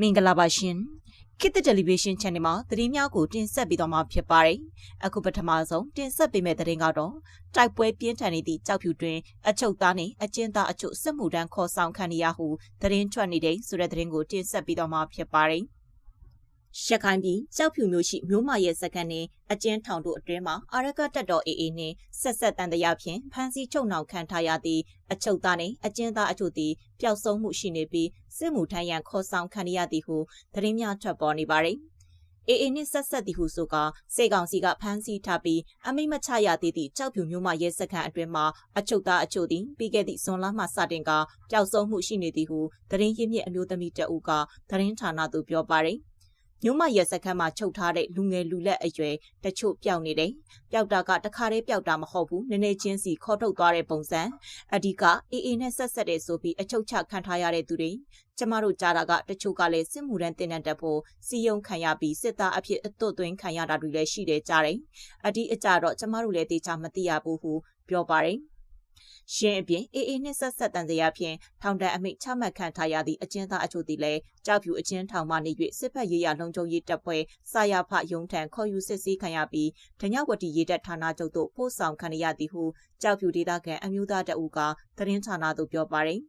မင်္ဂလာပါရှင်ခေတ်သစ်တယ်လီဗေးရှင်းချန်နယ်မှာသတင်းများကိုတင်ဆက်ပေးတော့မှာဖြစ်ပါတယ်အခုပထမဆုံးတင်ဆက်ပေးမယ့်သတင်းကတော့တိုက်ပွဲပြင်းထန်နေသည့်ကြောက်ဖြူတွင် အချုပ်သားနှင့်အကျဉ်းသားအချို့စစ်မှုထမ်းခေါ်ဆောင်ခံရဟုသတင်းထွက်နေတဲ့ဆိုတဲ့သတင်းကိုတင်ဆက်ပေးတော့မှာဖြစ်ပါတယ် ရခိုင်ပြည်ကြောက်ဖြူမျိုးရှိမျိုးမရဲ့စကန်နဲ့အကျဉ်းထောင်တို့အတွင်းမှာအာရကတက်တော်အေအေနဲ့ဆက်ဆက်တန်တရားဖြင့်ဖမ်းဆီးချုပ်နှောင်ခံထားရသည့်အချုပ်သားနဲ့အကျဉ်းသားအချို့သည်ပျောက်ဆုံးမှုရှိနေပြီးစစ်မှုထမ်းရန်ခေါ်ဆောင်ခံရသည်ဟုသတင်းများထွက်ပေါ်နေပါသည်အေအေနှင့်ဆက်ဆက်သည်ဟုဆိုကစေကောင်စီကဖမ်းဆီးထားပြီးအမိမချရသေးသည့်ကြောက်ဖြူမျိုးမရဲစခန်းအတွင်းမှာအချုပ်သားအချို့သည်ပြီးခဲ့သည့်ဇွန်လမှစတင်ကပျောက်ဆုံးမှုရှိနေသည်ဟုသတင်းရင်းမြစ်အမျိုးသမီးတအုပ်ကသတင်းဌာနသို့ပြောပါရယ် မြို့မရဲစခန်းမှာချုပ်ထားတဲ့လူငယ်လူလက်အရွယ်တချို့ပျောက်နေတယ်။ပျောက်တာကတခါတည်းပျောက်တာမဟုတ်ဘူး။နည်းနည်းချင်းစီခေါ်ထုတ်သွားတဲ့ပုံစံ။အဓိကအေအေနဲ့ဆက်ဆက်တဲ့ဆိုပြီးအချုပ်ချခံထားရတဲ့သူတွေကျမတို့ကြားတာကတချို့ကလည်းစစ်မှုရန်တင်တဲ့တက်ဖို့စီယုံခံရပြီးစစ်သားအဖြစ်အသွတ်သွင်းခံရတာတွေလည်းရှိတယ်ကြားတယ်။အဒီအကြတော့ကျမတို့လည်းတေချာမသိရဘူးဟုပြောပါတယ်။ ရှင်းအပြင်အေအေနှင့်ဆက်ဆက်တန်စရာဖြင့်ထောင်ဒဏ်အမိန့်ချမှတ်ခံထားရသည့်အကျဉ်းသားအချို့သည်လည်းကြောက်ဖြူအကျဉ်းထောင်မှနေ၍စစ်ဖက်ရေးရလုံခြုံရေးတပ်ဖွဲ့စာရဖယုံထံခေါ်ယူစစ်ဆေးခံရပြီးဒညဝတီရေးတပ်ဌာနချုပ်သို့ပို့ဆောင်ခံရသည်ဟုကြောက်ဖြူဒေသခံအမျိုးသားတအူကသတင်းဌာနသို့ပြောပါရယ်။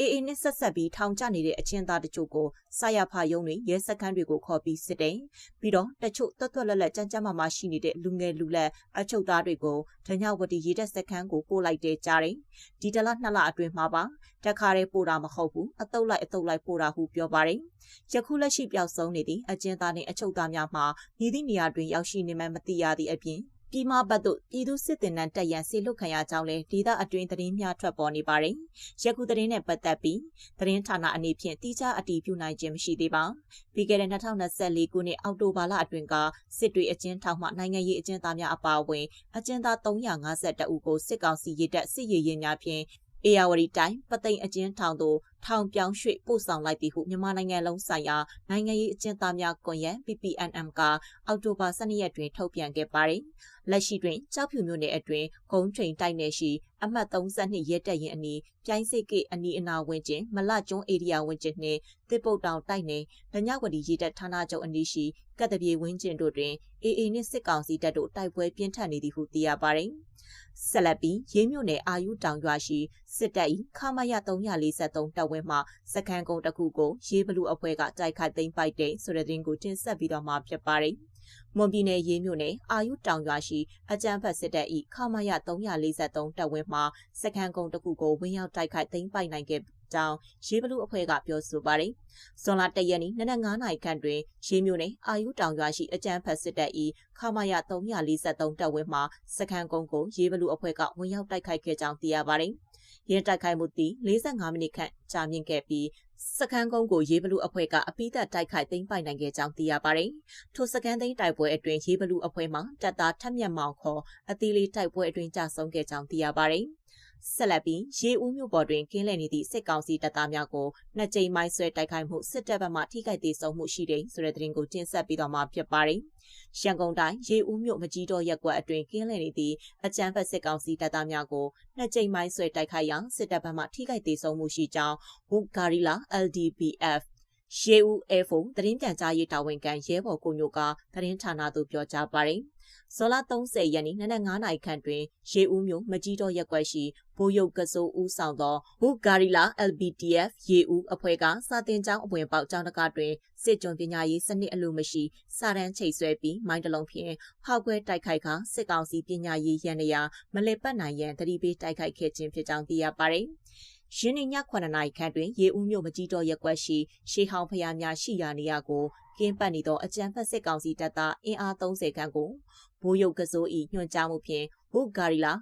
အေအေနဲ့ဆက်ဆက်ပြီးထောင်ကျနေတဲ့အချင်းသားတချို့ကိုစာရဖယုံတွေရဲစခန်းတွေကိုခေါ်ပြီးစစ်တယ်။ပြီးတော့တချို့တွတ်တွတ်လက်လက်ကြမ်းကြမ်းမာမာရှိနေတဲ့လူငယ်လူလက်အချုပ်သားတွေကိုဒညဝတီရေတပ်စခန်းကိုပို့လိုက်တဲ့ကြားတယ်။ဒီတလနှစ်လအတွင်းမှာပါတခါတည်းပို့တာမဟုတ်ဘူးအတုပ်လိုက်အတုပ်လိုက်ပို့တာဟုပြောပါတယ်။ယခုလက်ရှိပျောက်ဆုံးနေသည့်အကျဉ်းသားနှင့်အချုပ်သားများမှာမြည်သည့်နေရာတွင်ရောက်ရှိနေမှမသိရသည့်အပြင် ပြည်မဘတ်တို့ပြည်သူစစ်တင်နန်းတက်ရန်ဆေလွတ်ခံရကြောင်းလဲဒေသအတွင်းသတင်းများထွက်ပေါ်နေပါတယ်။ယခုသတင်းနဲ့ပတ်သက်ပြီးသတင်းဌာနအနေဖြင့်တိကျအတည်ပြုနိုင်ခြင်းမရှိသေးပါ။ပြီးခဲ့တဲ့2024ခုနှစ်အောက်တိုဘာလအတွင်းကစစ်တွေအကျဉ်းထောင်မှနိုင်ငံရေးအကျဉ်းသားများအပါအဝင်အကျဉ်းသား352ဦးကိုစစ်ကောင်စီရေးတပ်စစ်ရေးရင်များဖြင့်အေယာဝတီတိုင်းပသိမ်အကျဉ်းထောင်သို့ ထောင်ပြောင်းရွှေ့ပို့ဆောင်လိုက်သည်ဟုမြန်မာနိုင်ငံလုံးဆိုင်ရာနိုင်ငံရေးအကျဉ်းသားများကွန်ရက် PPNM ကအောက်တိုဘာ12ရက်တွင်ထုတ်ပြန်ခဲ့ပါတယ်။လက်ရှိတွင်ကြောက်ဖြူမြို့နယ်အတွင်းဂုံးချိန်တိုက်နယ်ရှိအမှတ်32ရဲတပ်ရင်အနီးပြိုင်းစိတ်ကိအနီးအနာဝန်းကျင်မလကျွန်းဧရိယာဝန်းကျင်နှင့်တစ်ပုတ်တောင်တိုက်နယ်ဒညဝတီရေတပ်ဌာနချုပ်အနီးရှိကတပြေဝန်းကျင်တို့တွင် AA နှင့်စစ်ကောင်စီတပ်တို့တိုက်ပွဲပြင်းထန်နေသည်ဟုသိရပါတယ်။ဆက်လက်ပြီးရေးမြို့နယ်အာယုတောင်ရွာရှိစစ်တပ်၏ခမရ343တပ်ဝင်းမှစခန်းကုန်းတစ်ခုကိုရေးဘလူအဖွဲ့ကတိုက်ခိုက်သိမ်းပိုက်တဲ့ဆိုတဲ့သတင်းကိုတင်ဆက်ပြီးတော့မှဖြစ်ပါတယ်။မွန်ပြည်နယ်ရေးမြို့နယ်အာယုတောင်ရွာရှိအကြမ်းဖက်စစ်တပ်၏ခမရ343တပ်ဝင်းမှစခန်းကုန်းတစ်ခုကိုဝင်းရောက်တိုက်ခိုက်သိမ်းပိုက်နိုင်ခဲ့ကြောင်းရေးဘလူအဖွဲ့ကပြောဆိုပါတယ်။ဇွန်လ၁ရက်နေ့နနက်9နာရီခန့်တွင်ရေးမြို့နယ်အာယုတောင်ရွာရှိအကြမ်းဖက်စစ်တပ်၏ခမာယ343တပ်ဝင်းမှစခန်းကုန်းကိုရေးဘလူအဖွဲ့ကဝင်ရောက်တိုက်ခိုက်ခဲ့ကြောင်းသိရပါတယ်။ ရင်းတိုက်ခိုက်မှုသည်45မိနစ်ခန့်ကြာမြင့်ခဲ့ပြီးစကန်းကုန်းကိုရေးဘလူအဖွဲ့ကအပိသက်တိုက်ခိုက်သိမ်းပိုက်နိုင်ခဲ့ကြောင်းသိရပါတယ်။ထိုစကန်းသိမ်းတိုက်ပွဲအတွင်းရေးဘလူအဖွဲ့မှတပ်သားထက်မြက်မောင်ခေါ်အသီးလေးတိုက်ပွဲအတွင်းကြာဆုံးခဲ့ကြောင်းသိရပါတယ်။ ဆက်လက်ပြီးရေဦးမြို့ပေါ်တွင်ကင်းလည်နေသည့်စစ်ကောင်စီတပ်သားများကိုနှစ်ကြိမ်မိုင်းဆွဲတိုက်ခိုက်မှုစစ်တပ်ဘက်မှထိခိုက်သေးဆုံးမှုရှိတယ်ဆိုတဲ့သတင်းကိုတင်ဆက်ပြီးတော့မှဖြစ်ပါတယ်။ရန်ကုန်တိုင်းရေဦးမြို့မကြီးတော်ရက်ကွက်အတွင်းကင်းလည်နေသည့်အကြမ်းဖက်စစ်ကောင်စီတပ်သားများကိုနှစ်ကြိမ်မိုင်းဆွဲတိုက်ခိုက်ရာစစ်တပ်ဘက်မှထိခိုက်သေးဆုံးမှုရှိကြောင်းဝူဂါရီလာ LDPF ရေဦးအဲဖုန်သတင်းပြန်ကြားရေးတာဝန်ခံရဲဘော်ကိုညိုကသတင်းဌာနသို့ပြောကြားပါတယ်။ဇော်လ30ရက်နေ့နနက်9နာရီခန့်တွင်ရေဦးမြို့မကြီးတော်ရက်ကွက်ရှိဘိုးရုပ်ကစိုးဦးဆောင်သောဘူဂါရီလာ LBTF ရေဦးအဖွဲ့ကစာတင်ကျောင်းအဝင်ပေါက်ကျောင်းတကားတွင်စစ်ကြုံပညာရေးစနစ်အလိုမရှိစာတန်းချိတ်ဆွဲပြီးမိုင်းတလုံးဖြင့်ဟောက်ခွဲတိုက်ခိုက်ခါစစ်ကောင်စီပညာရေးရန်နေရာမလဲပတ်နိုင်ရန်တတိပေးတိုက်ခိုက်ခဲ့ခြင်းဖြစ်ကြောင်းသိရပါတယ်။ ရင်းနှီးည9နာရီခန့်တွင်ရေဦးမြို့မကြီးတော်ရက်ကွက်ရှိရှေးဟောင်းဖျားများရှိရာနေရာကိုကင်းပတ်နေသောအကြံဖက်စစ်ကောင်စီတပ်သားအင်အား30ခန့်ကိုဘိုးရုပ်ကစိုးဤညွှန်ကြားမှုဖြင့်ဘုဂါရီလာ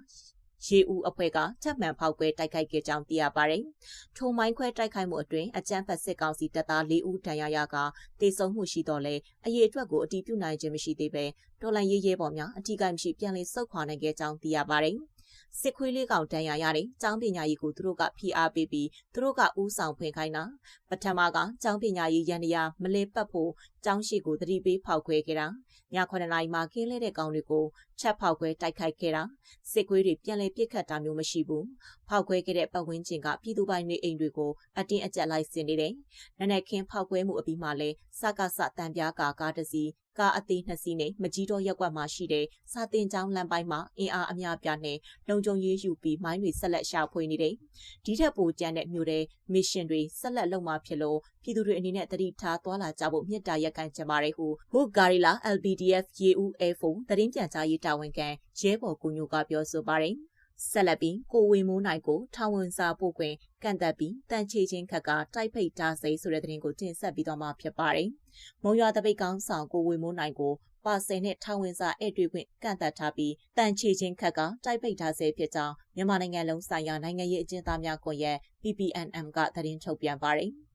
ရေဦးအဖွဲ့ကချက်မှန်ဖောက်ကွဲတိုက်ခိုက်ခဲ့ကြောင်းသိရပါတယ်။ထိုမိုင်းခွဲတိုက်ခိုက်မှုအတွင်းအကြမ်းဖက်စစ်ကောင်စီတပ်သား၄ဦးဒဏ်ရာရကတေဆုံးမှုရှိတော့လဲအရေးအတွက်ကိုအတည်ပြုနိုင်ခြင်းမရှိသေးပဲတော်လန်ရေးရဲပေါ်များအထူးကိမရှိပြန်လည်ဆုတ်ခွာနိုင်ခဲ့ကြောင်းသိရပါတယ်။ စစ်ခွေးလေးကောင်တန်ရာရတဲ့ကျောင်းပညာရေးကိုသူတို့ကဖိအားပေးပြီးသူတို့ကဥဆောင်ဖွင့်ခိုင်းတာပထမကကျောင်းပညာရေးရန်ရမလဲပတ်ဖို့ကျောင်းရှိကိုတတိပေးဖောက်ခွဲခဲ့တာည9နာရီမှာကင်းလဲတဲ့ကောင်တွေကိုချက်ဖောက်ခွဲတိုက်ခိုက်ခဲ့တာစစ်ခွေးတွေပြန်လည်ပစ်ခတ်တာမျိုးမရှိဘူးဖောက်ခွဲခဲ့တဲ့ပတ်ဝန်းကျင်ကပြည်သူပိုင်နေအိမ်တွေကိုအတင်းအကျပ်လိုက်ဆင်နေတယ်နနက်ခင်းဖောက်ခွဲမှုအပြီးမှလဲစကစတန်ပြားကာကားတစ်စီး ကားအသေးနှစ်စီးနဲ့မကြီးတော့ရက်ကွက်မှာရှိတဲ့စာတင်ကျောင်းလမ်းပိုင်းမှာအင်အားအများပြားနဲ့လုံခြုံရေးယူပြီးမိုင်းတွေဆက်လက်ရှာဖွေနေတယ်။ဒီထက်ပိုကျန်တဲ့မြို့တွေမစ်ရှင်တွေဆက်လက်လုပ်မှာဖြစ်လို့ပြည်သူတွေအနေနဲ့တတိထားသွားလာကြဖို့မြစ်တာရက်ကန်ကြပါတယ်ဟုဘုဂါရီလာ LPDF ရေဦး Air Force တရင်ပြန်ကြားရေးတာဝန်ခံရဲဘော်ကိုညိုကပြောဆိုပါတယ်။ ဆက်လက်ပြီးကိုဝေမိုးနိုင်ကိုထောင်ဝင်စာပို့ခွင့်ကန့်သက်ပြီးတန်ချေချင်းခက်ကတိုက်ဖိတ်တာစိဆိုတဲ့တဲ့ရင်ကိုတင်ဆက်ပြီးတော့မှဖြစ်ပါတယ်။မုံရွာတပိတ်ကောင်းဆောင်ကိုဝေမိုးနိုင်ကိုပါစင်နဲ့ထောင်ဝင်စာဧည့်တွေ့ခွင့်ကန့်သက်ထားပြီးတန်ချေချင်းခက်ကတိုက်ပိတ်ထားစေဖြစ်ကြောင်းမြန်မာနိုင်ငံလုံးဆိုင်ရာနိုင်ငံရေးအကျဉ်းသားများကွန်ရက် PPNM ကသတင်းထုတ်ပြန်ပါတယ်။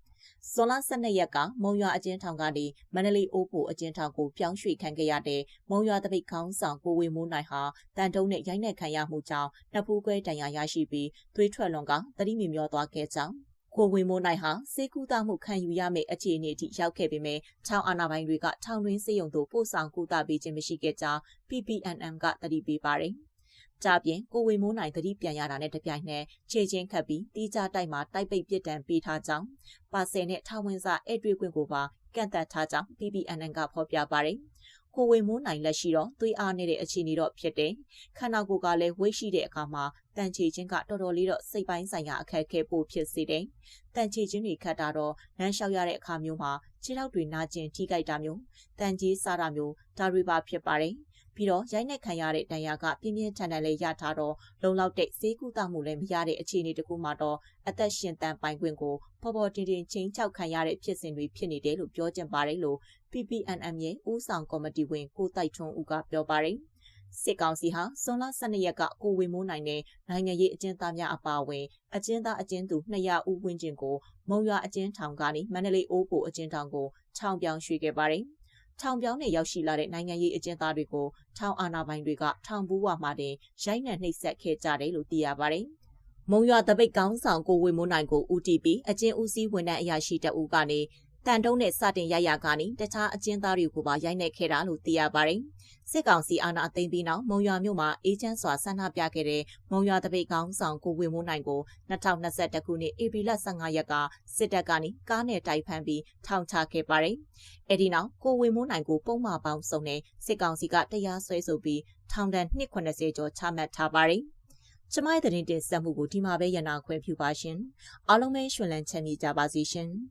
ဇွန်လ12ရက်ကမုံရွာအကျဉ်းထောင်ကနေမန္တလေးအိုးဖို့အကျဉ်းထောင်ကိုပြောင်းရွှေ့ခံခဲ့ရတဲ့မုံရွာတပိတ်ခေါင်းဆောင်ကိုဝေမိုးနိုင်ဟာတန်တုံးနဲ့ရိုက်နှက်ခံရမှုကြောင့်နှစ်ဖူးခွဲတန်ရာရရှိပြီးသွေးထွက်လွန်ကသတိမြမျောသွားခဲ့ကြောင်းကိုဝေမိုးနိုင်ဟာစေကူတာမှုခံယူရမယ့်အခြေအနေအထိရောက်ခဲ့ပေမဲ့ထောင်အာဏာပိုင်တွေကထောင်တွင်းစေယုံတို့ပို့ဆောင်ကူတာပေးခြင်းမရှိခဲ့ကြောင်း PPNM ကတတိပေးပါတယ်။ ကြပြင်ကိုဝေမိုးနိုင်သတိပြန်ရတာနဲ့တပြိုင်နက်ခြေချင်းခတ်ပြီးတီးကြတိုက်မှာတိုက်ပိတ်ပစ်ဒဏ်ပေးထားကြောင်းပါဆယ်နဲ့ထောင်ဝင်စာအဲ့တွေ့ခွင့်ကိုပါကန့်သက်ထားကြောင်း PPNN ကဖော်ပြပါတယ်။ကိုဝေမိုးနိုင်လက်ရှိတော့သွေးအားနေတဲ့အခြေအနေတော့ဖြစ်တယ်။ခန္ဓာကိုယ်ကလည်းဝိတ်ရှိတဲ့အခါမှာတန်ချေချင်းကတော်တော်လေးတော့စိတ်ပိုင်းဆိုင်ရာအခက်အခဲပိုဖြစ်စေတယ်။တန်ချေချင်းတွေခတ်တာတော့လမ်းလျှောက်ရတဲ့အခါမျိုးမှာခြေထောက်တွေနာကျင်ထိခိုက်တာမျိုးတန်ကြီးစားတာမျိုးဒါတွေပါဖြစ်ပါတယ်။ ပြီးတော့ရိုက်နှက်ခံရတဲ့ဒဏ်ရာကပြင်းပြင်းထန်ထန်လေးရထားတော့လုံလောက်တဲ့ဈေးကုသမှုလည်းမရတဲ့အခြေအနေတကူမှာတော့အသက်ရှင်တန်ပိုင်ခွင့်ကိုပေါ်ပေါ်တင်တင်ချင်းချောက်ခံရတဲ့ဖြစ်စဉ်တွေဖြစ်နေတယ်လို့ပြောကြပါတယ်လို့ PPNM ရဲ့ဦးဆောင်ကော်မတီဝင်ကိုတိုက်ထွန်းဦးကပြောပါတယ်စစ်ကောင်စီဟာစွန်လ12ရက်ကကိုဝေမိုးနိုင်တဲ့နိုင်ငံရေးအကျဉ်းသားများအပါအဝင်အကျဉ်းသားအကျဉ်းသူ200ဦးဝန်းကျင်ကိုမုံရွာအကျဉ်းထောင်ကနေမန္တလေးအိုးကိုအကျဉ်းထောင်ကိုချောင်းပြောင်းရွှေ့ခဲ့ပါတယ်။ ထောင်ပြောင်းနဲ့ရောက်ရှိလာတဲ့နိုင်ငံရေးအကျဉ်းသားတွေကိုထောင်အာဏာပိုင်တွေကထောင်ဘူးဝမှာတင်ရိုက်နှက်နှိပ်စက်ခဲ့ကြတယ်လို့သိရပါတယ်။မုံရွာတပိတ်ကောင်းဆောင်ကိုဝေမိုးနိုင်ကို UTP အကျဉ်းဦးစီးဝန်ထမ်းအရာရှိတအူးကနေ တန်တုံးနဲ့စတင်ရိုက်ရကနေတခြားအကျဉ်းသားတွေကိုပါရိုက်နှက်ခဲ့တာလို့သိရပါတယ်။စစ်ကောင်စီအာဏာသိမ်းပြီးနောက်မုံရွာမြို့မှာအေဂျင့်စွာဆန္ဒပြခဲ့တဲ့မုံရွာတပိတ်ကောင်းဆောင်ကိုဝေမိုးနိုင်ကို2021ခုနှစ်ဧပြီလ15ရက်ကစစ်တပ်ကနေကားနဲ့တိုက်ဖမ်းပြီးထောင်ချခဲ့ပါတယ်။အဲဒီနောက်ကိုဝေမိုးနိုင်ကိုပုံမှန်ပေါင်းစုံနဲ့စစ်ကောင်စီကတရားစွဲဆိုပြီးထောင်ဒဏ်290ကျော်ချမှတ်ထားပါတယ်။ကျမရဲ့သတင်းတင်ဆက်မှုကိုဒီမှာပဲရနာခွင့်ပြုပါရှင်။အားလုံးပဲရှင်လန်းချမ်းမြေ့ကြပါစေရှင်။